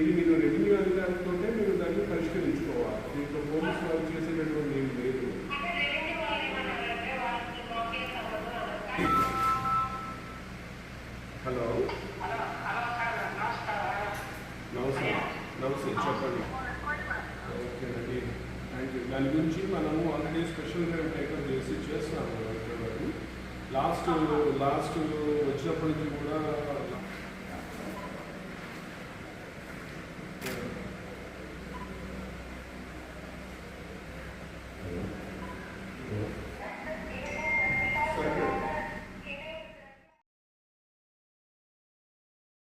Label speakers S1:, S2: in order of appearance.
S1: ఇది మీరు రెవెన్యూ అధికారితో మీరు దాన్ని పరిష్కరించుకోవాలి. దీంట్లో పోలీసు వారు చేసేటటువంటి ఏం లేదు. హలో. నమస్తే. నమస్తే. చెప్పండి. ఓకే అండి. థ్యాంక్ యూ దాని గురించి మనము ఆల్రెడీ స్పెషల్ టేకప్ చేసి చేస్తున్నాము. లాస్ట్ లాస్ట్ వచ్చినప్పటికీ